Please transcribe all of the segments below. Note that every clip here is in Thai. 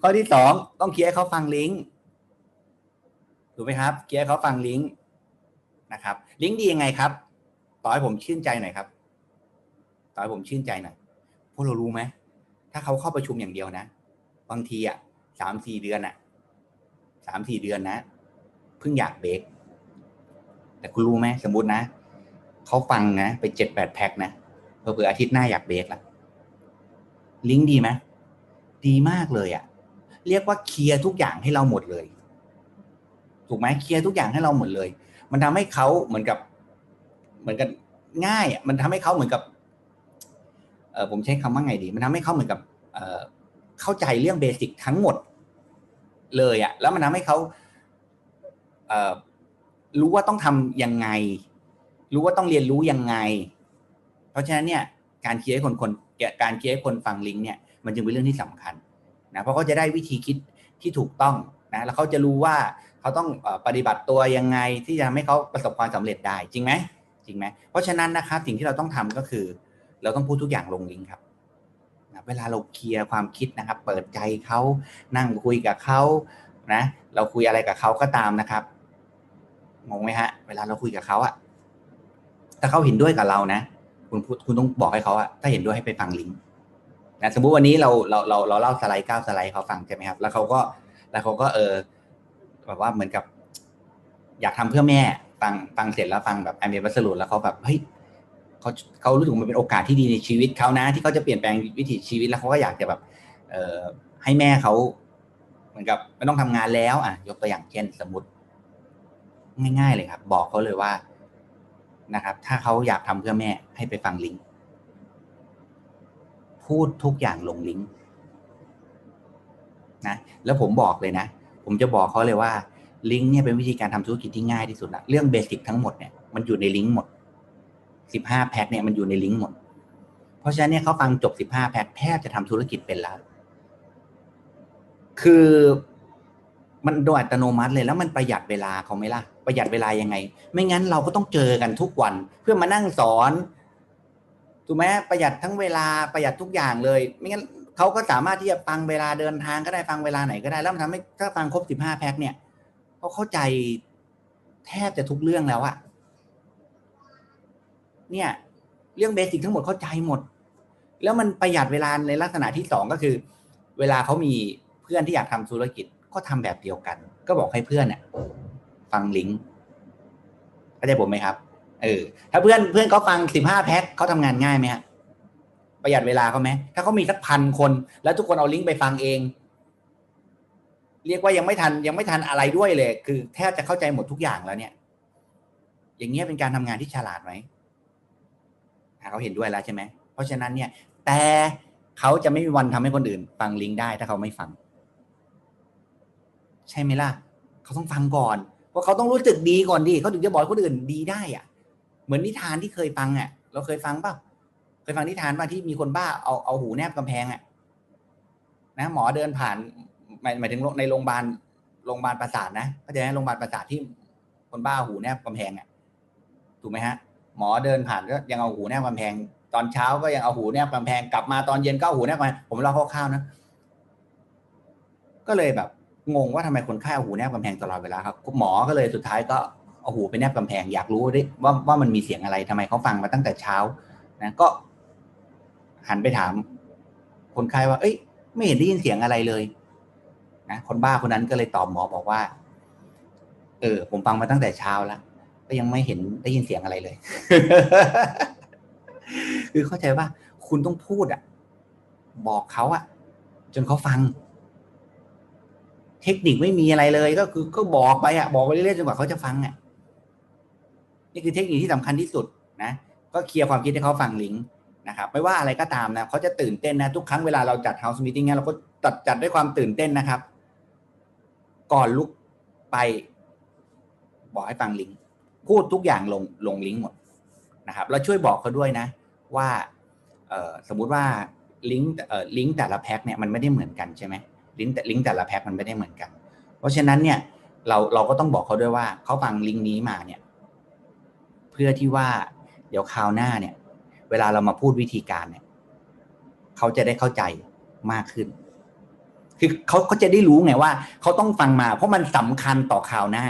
ข้อที่สองต้องเคลียร์ให้เขาฟังลิงก์ถูกไหมครับเคลียร์เขาฟังลิงก์นะครับ ลิงก์ดียังไงครับต่อให้ผมชื่นใจหน่อยครับต่อให้ผมชื่นใจหน่อยพวกเรารู้ไหมถ้าเขาเข้าประชุมอย่างเดียวนะ บางทีอะสามสี่เดือนอะสามสี่เดือนนะเพิ่งอยากเบรกแต่คุณรู้ไหมสมมตินะเขาฟังนะไปเจ็ดแปดแพ็คนะเผื่ออาทิตย์หน้าอยากเบรกละลิงก์ดีไหมดีมากเลยอะ่ะ เรียกว่าเคลียร์ทุกอย่างให้เราหมดเลย ถูกไหมเคลียร์ทุกอย่างให้เราหมดเลย มันทำให้เขาเหมือนกับ เหมือนกันง่ายมันทำให้เขาเหมือนกับเออผมใช้คำว่าไงดี มันทำให้เขาเหมือนกับเออเข้าใจเรื่องเบสิกทั้งหมด เลยอะแล้วมันทำให้เขาเออรู้ว่าต้องทำยังไง รู้ว่าต้องเรียนรู้ยังไง เพราะฉะนั้นเนี่ยการเคลียร์ให้คนคนการเคลียร์ให้คนฟังลิงก์เนี่ยมันจึงเป็นเรื่องที่สำคัญ นะเพราะเขาจะได้วิธีคิดที่ถูกต้องนะแล้วเขาจะรู้ว่าเขาต้องปฏิบัติตัวยังไงที่จะทำให้เขาประสบความสำเร็จได้จริงไหมจริงไหมเพราะฉะนั้นนะครับสิ่งที่เราต้องทำก็คือ เราต้องพูดทุกอย่างลงลิงก์ครับนะเวลาเราเคลียร์ความคิดนะครับ เปิดใจเขานั่งคุยกับเขานะเราคุยอะไรกับเขาก็ตามนะครับงงไหมฮะ เวลาเราคุยกับเขาอะถ้าเขาเห็นด้วยกับเรานะ คุณคุณต้องบอกให้เขาอะถ้าเห็นด้วยให้ไปฟังลิงก์ นะสมมุติวันนี้เราเราเราเราเล่าสไลด์เก้าสไลด์เขาฟังใช่ไหมครับ แล้วเขาก็แล้วเขาก็เออแบบว่าเหมือนกับ อยากทำเพื่อแม่ฟังฟังเสร็จแล้วฟังแบบแอมเบวัสรุแล้วเขาแบบเฮ้ยเขาเขารู้สึกมันเป็นโอกาสที่ดีในชีวิตเขานะ ที่เขาจะเปลี่ยนแปลงวิถีชีวิตแล้วเขาก็อยากจะแบบ เออให้แม่เขาเหมือนกับไม่ต้องทำงานแล้วอะยกตัวอย่างเช่นสมมติง่าย ๆ เลยครับ บอกเขาเลยว่านะครับ ถ้าเขาอยากทำเพื่อแม่ให้ไปฟังลิงก์ พูดทุกอย่างลงลิงก์นะแล้วผมบอกเลยนะ ผมจะบอกเขาเลยว่าลิงก์เนี่ยเป็นวิธีการทำธุรกิจที่ง่ายที่สุดละเรื่องเบสิกทั้งหมดเนี่ยมันอยู่ในลิงก์หมดสิบห้าแพ็คเนี่ยมันอยู่ในลิงก์หมด เพราะฉะนั้นเนี่ยเขาฟังจบสิบห้าแพ็คแทบจะทำธุรกิจเป็นแล้ว คือมันโดยอัตโนมัติเลยแล้วมันประหยัดเวลาเขาไหมล่ะประหยัดเวลายังไง ไม่งั้นเราก็ต้องเจอกันทุกวันเพื่อมานั่งสอน ถูกไหมประหยัดทั้งเวลาประหยัดทุกอย่างเลย ไม่งั้นเขาก็สามารถที่จะฟังเวลาเดินทางก็ได้ฟังเวลาไหนก็ได้ แล้วมันทำให้ถ้าฟังครบสิบห้าแพ็คเนี่ยเขาเข้าใจแทบจะทุกเรื่องแล้วอะเนี่ย เรื่องเบสิกทั้งหมดเข้าใจหมด แล้วมันประหยัดเวลาในลักษณะที่สองก็คือ เวลาเขามีเพื่อนที่อยากทำธุรกิจก็ทำแบบเดียวกัน ก็บอกให้เพื่อนเนี่ยฟังลิงก์เข้าใจผมไหมครับ เออถ้าเพื่อนเพื่อนเขาฟังสิบห้าแพ็คเขาทำงานง่ายไหมฮะประหยัดเวลาเขาไหมถ้าเขามีสักพันคน แล้วทุกคนเอาลิงก์ไปฟังเอง เรียกว่ายังไม่ทันยังไม่ทันอะไรด้วยเลย คือแทบจะเข้าใจหมดทุกอย่างแล้วเนี่ย อย่างเงี้ยเป็นการทำงานที่ฉลาดไหมเขาเห็นด้วยแล้วใช่ไหมเพราะฉะนั้นเนี่ย แต่เขาจะไม่มีวันทำให้คนอื่น ฟังลิงก์ได้ถ้าเขาไม่ฟัง ใช่ไหมล่ะ เขาต้องฟังก่อน เพราะเขาต้องรู้สึกดีก่อนดิเขาถึงจะบอกคนอื่นดีได้อะ เหมือนนิทานที่เคยฟังอะ เราเคยฟังป่ะเคยฟังนิทานป่ะที่มีคนบ้าเอาเอาหูแนบกำแพงอะนะหมอเดินผ่านหมายหมายถึงในโรงพยาบาลโรงพยาบาลประสาทนะเข้าใจไหมโรงพยาบาลประสาทที่คนบ้าหูแนบกำแพงอะถูกไหมฮะ หมอเดินผ่านก็ยังเอาหูแนบกำแพง ตอนเช้าก็ยังเอาหูแนบกำแพงกลับมาตอนเย็นก็เอาหูแนบกำแพงผมเล่าคร่าวๆนะก็เลยแบบงงว่าทำไมคนไข้เอาหูแนบกำแพงตลอดเวลาครับหมอก็เลยสุดท้ายก็ เอาหูไปแนบกำแพงอยากรู้ดิว่าว่ามันมีเสียงอะไรทำไมเขาฟังมาตั้งแต่เช้านะก็หันไปถาม คนไข้ว่า เอ้ย ไม่เห็นได้ยินเสียงอะไรเลยนะคนบ้าคนนั้นก็เลยตอบหมอบอกว่า เออ ผมฟังมาตั้งแต่เช้าแล้วก็ยังไม่เห็นได้ยินเสียงอะไรเลย คือเข้าใจว่าคุณต้องพูดอะ บอกเขาอะ จนเขาฟัง เทคนิคไม่มีอะไรเลย ก็คือก็บอกไปอะ บอกไปเรื่อยๆจนกว่าเขาจะฟังอะ นี่คือเทคนิคที่สำคัญที่สุดนะก็เคลียร์ความคิดให้เขาฟังลิงก์นะครับไม่ว่าอะไรก็ตามนะเขาจะตื่นเต้นนะทุกครั้งเวลาเราจัด house meeting เนี่ยเราก็จัดจัดด้วยความตื่นเต้นนะครับ ก่อนลุกไป บอกให้ฟังลิงก์พูดทุกอย่างลงลงลิงก์หมดนะครับแล้วช่วยบอกเขาด้วยนะ ว่าสมมุติว่าลิงก์เอ่อลิงก์แต่ละแพ็คเนี่ยมันไม่ได้เหมือนกันใช่ไหมลิงก์แต่ลิงก์แต่ละแพ็คมันไม่ได้เหมือนกัน เพราะฉะนั้นเนี่ยเราเราก็ต้องบอกเขาด้วยว่าเขาฟังลิงก์นี้มาเนี่ย พื่อที่ว่าเดี๋ยวคราวหน้าเนี่ย เวลาเรามาพูดวิธีการเนี่ยเขาจะได้เข้าใจมากขึ้น คือเขาเขาจะได้รู้ไงว่าเขาต้องฟังมา เพราะมันสำคัญต่อข่าวหน้า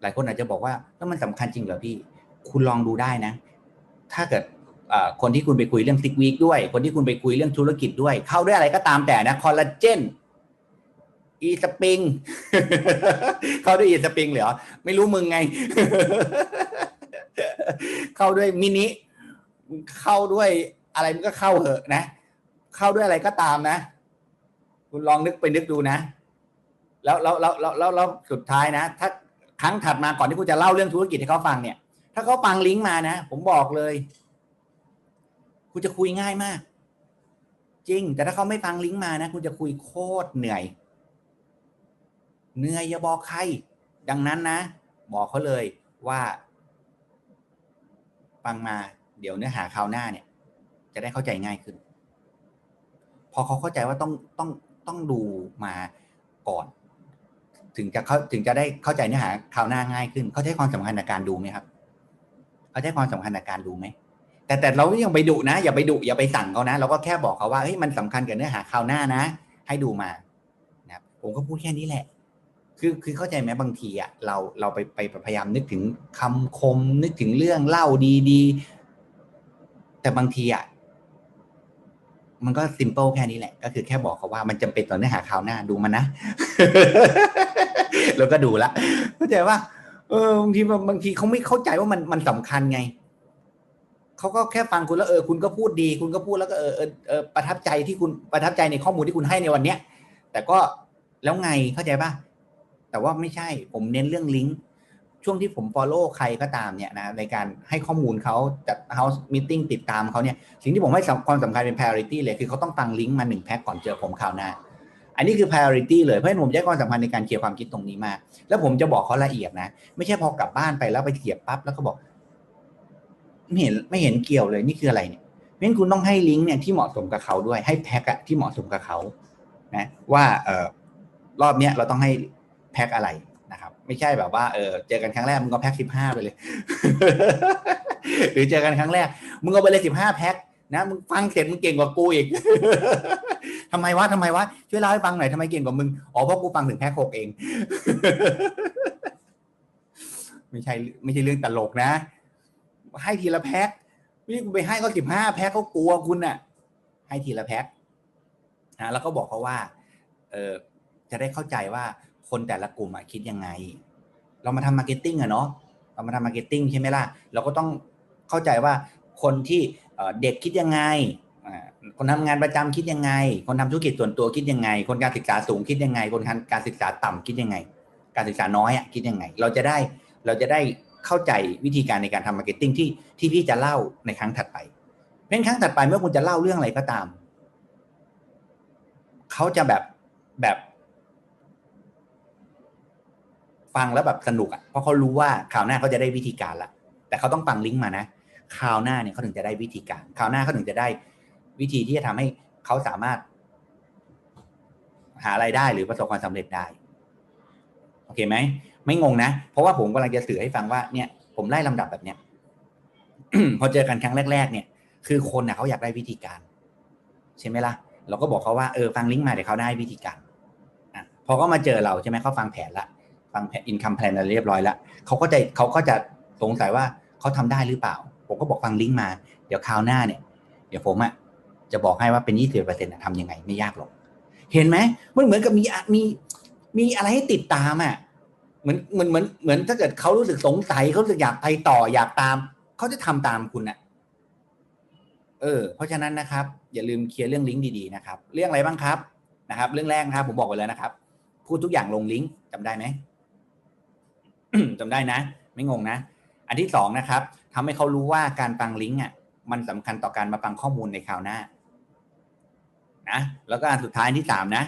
หลายคนอาจจะบอกว่าแล้วมันสำคัญจริงเหรอพี่ คุณลองดูได้นะ ถ้าเกิดคนที่คุณไปคุยเรื่องซิกวีคด้วย คนที่คุณไปคุยเรื่องธุรกิจด้วย เข้าด้วยอะไรก็ตามแต่นะคอลลาเจน อีสปริงเข้าด้วยอีสปริงเหรอ ไม่รู้มึงไง เข้าด้วยมินิ เข้าด้วยอะไรมันก็เข้าเหอะนะ เข้าด้วยอะไรก็ตามนะ คุณลองนึกไปนึกดูนะแล้วแล้วแล้วแล้วแล้วแล้วสุดท้ายนะ ถ้าครั้งถัดมาก่อนที่คุณจะเล่าเรื่องธุรกิจให้เขาฟังเนี่ย ถ้าเขาฟังลิงก์มานะ ผมบอกเลย คุณจะคุยง่ายมาก จริง แต่ถ้าเขาไม่ฟังลิงก์มานะ คุณจะคุยโคตรเหนื่อย เหนื่อยอย่าบอกใคร ดังนั้นนะ บอกเขาเลยว่าฟังมาเดี๋ยวเนื้อหาคราวหน้าเนี่ย จะได้เข้าใจง่ายขึ้น พอเขาเข้าใจว่าต้องต้องต้องดูมาก่อน ถึงจะเขาถึงจะได้เข้าใจเนื้อหาคราวหน้าง่ายขึ้น เขาใช้ความสำคัญในการดูไหมครับ เขาใช้ความสำคัญในการดูไหมแต่แต่เรายังไปดุนะ อย่าไปดุอย่าไปสั่งเขานะ เราก็แค่บอกเขาว่าเฮ้ยมันสำคัญกับเนื้อหาคราวหน้านะ ให้ดูมานะครับผมก็พูดแค่นี้แหละ คือคือเข้าใจไหมบางทีอะเราเราไปไปพยายามนึกถึงคำคม นึกถึงเรื่องเล่าดีๆ แต่บางทีอะมันก็ซิมเปิลแค่นี้แหละ ก็คือแค่บอกเขาว่ามันจำเป็นต่อเนื้อหาคราวหน้าดูมันนะ แล้วก็ดูละเข้าใจว่าเออบางทีบางทีเขาไม่เข้าใจว่ามันมันสำคัญไงเขาก็แค่ฟังคุณแล้วเออคุณก็พูดดี คุณก็พูดแล้วก็เออเออเออประทับใจที่คุณประทับใจในข้อมูลที่คุณให้ในวันเนี้ยแต่ก็แล้วไงเข้าใจป่ะ แต่ว่าไม่ใช่ผมเน้นเรื่องลิงก์ช่วงที่ผม follow ใครก็ตามเนี่ยนะในการให้ข้อมูลเขาจัด house meeting ติดตามเขาเนี่ยสิ่งที่ผมให้ความสำคัญเป็น priority เลยคือเขาต้องฟังลิงก์มาหนึ่งแพ็กก่อนเจอผมคราวหน้า อันนี้คือ priority เลยเพราะฉะนั้นผมให้ความสำคัญในการเคลียร์ความคิดตรงนี้มาก แล้วผมจะบอกเขาละเอียดนะ ไม่ใช่พอกลับบ้านไปแล้วไปเสียบปั๊บแล้วก็บอก ไม่เห็นไม่เห็นเกี่ยวเลยนี่คืออะไรเนี่ยเพราะฉะนั้นคุณต้องให้ลิงก์เนี่ยที่เหมาะสมกับเขาด้วยให้แพ็กอะที่เหมาะสมกับเขานะว่าเออรอบเนี้ยเราต้องให้ แพ็กอะไรนะครับ ไม่ใช่แบบว่าเออเจอกันครั้งแรกมึงก็แพ็กสิบห้าไปเลย หรือเจอกันครั้งแรกมึงเอาไปเลยสิบห้าแพ็คนะมึงฟังเสร็จมึงเก่งกว่ากูอีกทำไมวะทำไมวะช่วยเล่าให้ฟังหน่อยทำไมเก่งกว่ามึงอ๋อเพราะกูฟังถึงแพ็คหกเอง ไม่ใช่ไม่ใช่เรื่องตลกนะ ให้ทีละแพ็คไม่ใช่กูไปให้เขาสิบห้าแพ็คเขากลัวคุณน่ะ ให้ทีละแพ็คนะแล้วก็บอกเขาว่า เออจะได้เข้าใจว่า คนแต่ละกลุ่มคิดยังไง เรามาทำมาร์เก็ตติ้งอะเนาะเรามาทำมาร์เก็ตติ้งใช่ไหมล่ะ เราก็ต้องเข้าใจว่าคนที่เด็กคิดยังไง คนทำงานประจำคิดยังไง คนทำธุรกิจส่วนตัวคิดยังไง คนการศึกษาสูงคิดยังไง คนการศึกษาต่ำคิดยังไง การศึกษาน้อยอะคิดยังไง เราจะได้เราจะได้เข้าใจวิธีการในการทำมาร์เก็ตติ้งที่ที่พี่จะเล่าในครั้งถัดไปเป็นครั้งถัดไปเมื่อคุณจะเล่าเรื่องอะไรก็ตาม เขาจะแบบแบบ ฟังแล้วแบบสนุกอะเพราะเขารู้ว่าคราวหน้าเขาจะได้วิธีการละแต่เขาต้องฟังลิงก์มานะคราวหน้าเนี่ยเขาถึงจะได้วิธีการคราวหน้าเขาถึงจะได้วิธีที่จะทำให้เขาสามารถ หาไรายได้หรือประสบความสำเร็จได้โอเคไหมไม่งงนะ เพราะว่าผมกำลังจะสื่อให้ฟังว่าเนี่ย ผมไล่ลำดับแบบเนี้ยพอเจอกันครั้งแรก ๆ เนี่ย คือคนน่ะเขาอยากได้วิธีการ ใช่ไหมล่ะ เราก็บอกเขาว่าเออฟังลิงก์มาเดี๋ยวเขาได้วิธีการอะพอเขามาเจอเราใช่ไหมเขาฟังแผนละ ฟังแผนอินคัมแพลนอะไรเรียบร้อยแล้วเขาก็จะเขาก็จะสงสัยว่าเขาทำได้หรือเปล่า ผมก็บอกฟังลิงก์มา เดี๋ยวคราวหน้าเนี่ย เดี๋ยวผมอะจะบอกให้ว่าเป็นยี่สิบเปอร์เซ็นต์ทำยังไงไม่ยากหรอก เห็นไหมมันเหมือนกับมีมีมีอะไรให้ติดตามอะเหมือนเหมือนเหมือนเหมือนถ้าเกิดเขารู้สึกสงสัยเขารู้สึกอยากไปต่ออยากตามเขาจะทำตามคุณอะเออ เพราะฉะนั้นนะครับ อย่าลืมเคลียร์เรื่องลิงก์ดีๆนะครับ เรื่องอะไรบ้างครับนะครับ เรื่องแรกนะครับ ผมบอกไปแล้วนะครับ พูดทุกอย่างลงลิงก์จำได้ไหม จำได้นะ ไม่งงนะ อันที่สองนะครับทำให้เขารู้ว่าการปังลิงก์อะมันสำคัญต่อการมาปังข้อมูลในคราวหน้านะแล้วก็อันสุดท้ายที่สามนะ